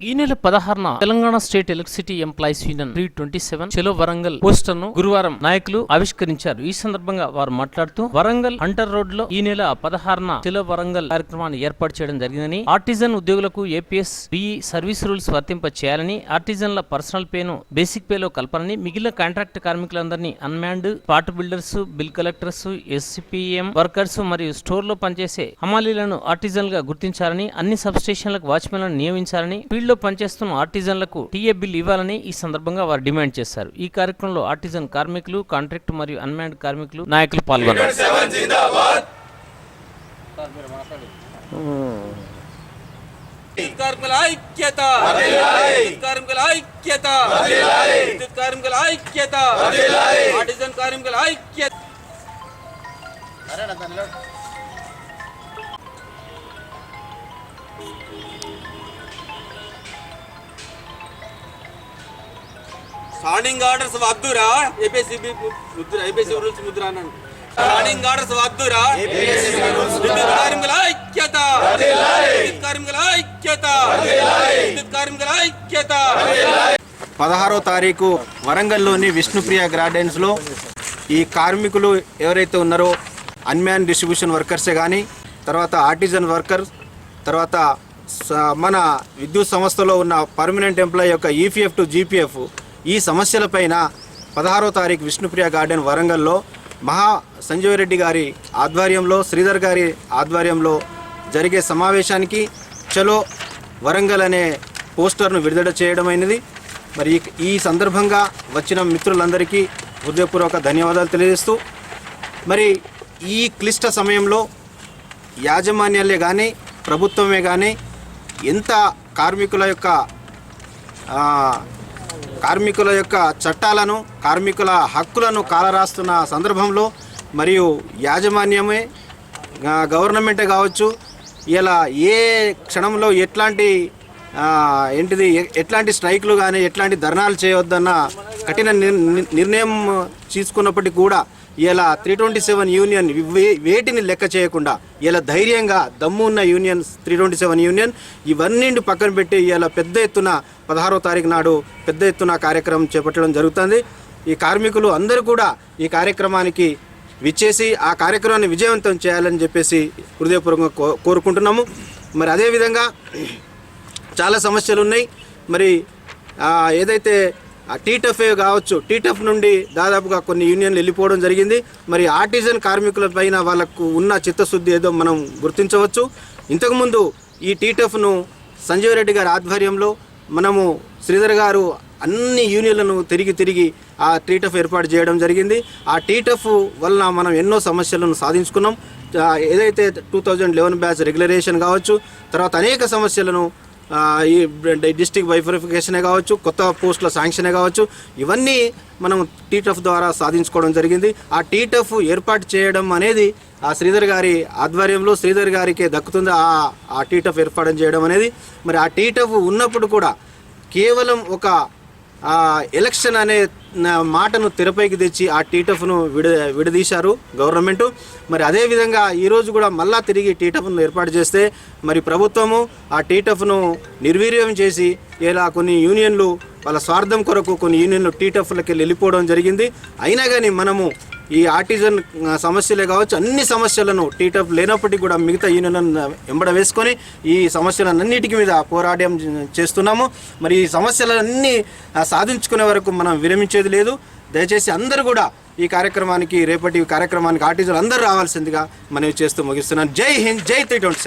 ఈ నెల పదహారున Telangana state electricity employees union three twenty seven చెలో వరంగల్ పోస్టర్ను గురువారం నాయకులు ఆవిష్కరించారు. ఈ సందర్భంగా వారు మాట్లాడుతూ వరంగల్ హంటర్ రోడ్లో ఈ నెల పదహారున చెలో వరంగల్ కార్యక్రమాన్ని ఏర్పాటు చేయడం జరిగిందని ఆర్టిజన్ ఉద్యోగులకు ఏపీఎస్ బిఈ సర్వీస్ రూల్స్ వర్తింప చేయాలని ఆర్టిజన్ల పర్సనల్ పేను బేసిక్ పేలో కలపాలని మిగిలిన కాంట్రాక్ట్ కార్మికులందరినీ unmanned part builders bill collectors SCPM workers మరియు స్టోర్లో పనిచేసే హమాలీలను ఆర్టిజన్గా గుర్తించాలని అన్ని సబ్ స్టేషన్లకు వాచ్మెన్లను నియమించాలని ఫీల్డ్ లో పనిచేస్తున్న ఆర్టిజన్లకు టీఏ బిల్ ఇవ్వాలని ఈ సందర్భంగా వారు డిమాండ్ చేశారు. ఈ కార్యక్రమంలో ఆర్టిజన్ కార్మికులు కాంట్రాక్ట్ మరియు అన్మ్యాన్డ్ కార్మికులు నాయకులు పాల్గొన్నారు. కార్మికుల ఐక్యత! కార్మికుల ఐక్యత! కార్మికుల ఐక్యత! ఆర్టిజన్ కార్మికుల ఐక్యత! స్టాండింగ్ ఆర్డర్స్ వద్దురా. ఏపీసీబీ ముద్ర ఏపీసీ రూల్స్ ముద్ర అన్నాను స్టాండింగ్ ఆర్డర్స్ వద్దురా. విద్యుత్ కార్మికుల ఐక్యత. విద్యుత్ కార్మికుల ఐక్యత. విద్యుత్ కార్మికుల ఐక్యత. పదహారో తారీఖు వరంగల్లోని విష్ణుప్రియ గార్డెన్స్లో ఈ కార్మికులు ఎవరైతే ఉన్నారో అన్మ్యాన్ డిస్ట్రిబ్యూషన్ వర్కర్సే కానీ తర్వాత ఆర్టిజన్ వర్కర్స్ తర్వాత స- మన విద్యుత్ సంస్థలో ఉన్న పర్మనెంట్ ఎంప్లాయీ యొక్క ఈపీఎఫ్ టు జీపీఎఫ్ ఈ సమస్యలపైన పదహారో తారీఖు విష్ణుప్రియ గార్డెన్ వరంగల్లో మహా సంజయ్ రెడ్డి గారి ఆధ్వర్యంలో శ్రీధర్ గారి ఆధ్వర్యంలో జరిగే సమావేశానికి చలో వరంగల్ అనే పోస్టర్ను విడుదల చేయడమైనది మరి ఈ- సందర్భంగా వచ్చిన మిత్రులందరికీ హృదయపూర్వక ధన్యవాదాలు తెలియజేస్తూ మరి ఈ క్లిష్ట సమయంలో యాజమాన్యాలే కానీ ప్రభుత్వమే కానీ ఎంత కార్మికుల యొక్క కార్మికుల యొక్క చట్టాలను కార్మికుల హక్కులను కాలరాస్తున్న సందర్భంలో మరియు యాజమాన్యమే గవర్నమెంటే కావచ్చు ఇలా ఏ క్షణంలో ఎట్లాంటి ఏంటిది ఎ- ఎట్లాంటి స్ట్రైక్లు కానీ ఎట్లాంటి ధర్నాలు చేయవద్దన్న కఠిన నిర్- నిర్ణయం తీసుకున్నప్పటికీ కూడా ఇలా త్రీ ట్వంటీ సెవెన్ యూనియన్ వే- వేటిని లెక్క చేయకుండా ఇలా ధైర్యంగా దమ్ము ఉన్న union three twenty seven union ఇవన్నీ పక్కన పెట్టి ఇలా పెద్ద ఎత్తున పదహారో తారీఖు నాడు పెద్ద ఎత్తున కార్యక్రమం చేపట్టడం జరుగుతుంది. ఈ కార్మికులు అందరూ కూడా ఈ కార్యక్రమానికి విచ్చేసి ఆ కార్యక్రమాన్ని విజయవంతం చేయాలని చెప్పేసి హృదయపూర్వకంగా కో కోరుకుంటున్నాము. మరి అదేవిధంగా చాలా సమస్యలు ఉన్నాయి. మరి ఏదైతే టీటఫ్ కావచ్చు టీటఫ్ నుండి దాదాపుగా కొన్ని యూనియన్లు వెళ్ళిపోవడం జరిగింది. మరి ఆర్టిజన్ కార్మికుల పైన వాళ్ళకు ఉన్న చిత్తశుద్ధి ఏదో మనం గుర్తించవచ్చు. ఇంతకుముందు ఈ టీటఫ్ను సంజీవ్ రెడ్డి గారి ఆధ్వర్యంలో మనము శ్రీధర్ గారు అన్ని యూనియన్లను తిరిగి తిరిగి ఆ టీటఫ్ ఏర్పాటు చేయడం జరిగింది. ఆ టీటఫ్ వలన మనం ఎన్నో సమస్యలను సాధించుకున్నాం. ఏదైతే two thousand eleven batch regularisation కావచ్చు తర్వాత అనేక సమస్యలను ఈ డిస్టిక్ వైఫరిఫికేషనే కావచ్చు కొత్త పోస్టుల శాంక్షనే కావచ్చు ఇవన్నీ మనం టీటఫ్ ద్వారా సాధించుకోవడం జరిగింది. ఆ టీటఫ్ ఏర్పాటు చేయడం అనేది ఆ శ్రీధర్ గారి ఆధ్వర్యంలో శ్రీధర్ గారికి దక్కుతుంది? ఆ ఆ టీటఫ్ ఏర్పాటు చేయడం అనేది. మరి ఆ టీటఫ్ ఉన్నప్పుడు కూడా కేవలం ఒక ఎలక్షన్ అనే మాటను తెరపైకి తెచ్చి ఆ టీటఫ్ను విడ విడదీశారు గవర్నమెంట్. మరి అదేవిధంగా ఈరోజు కూడా మళ్ళా తిరిగి టీటఫ్ను ఏర్పాటు చేస్తే మరి ప్రభుత్వము ఆ టీటఫ్ను నిర్వీర్యం చేసి ఇలా కొన్ని యూనియన్లు వాళ్ళ స్వార్థం కొరకు కొన్ని యూనియన్లు టీటఫ్లకి వెళ్ళిపోవడం జరిగింది. అయినా కానీ మనము ఈ ఆర్టిజన్ సమస్యలే కావచ్చు అన్ని సమస్యలను టీటప్ లేనప్పటికీ కూడా మిగతా యూనియన్లను ఎంబడ వేసుకొని ఈ సమస్యలన్నిటికీ మీద పోరాటం చేస్తున్నాము. మరి ఈ సమస్యలన్నీ సాధించుకునే వరకు మనం విరమించేది లేదు. దయచేసి అందరూ కూడా ఈ కార్యక్రమానికి రేపటి కార్యక్రమానికి ఆర్టిజన్ అందరూ రావాల్సిందిగా మనవి చేస్తూ ముగిస్తున్నాను. జై హింద్ జై త్రీ ట్వంటీ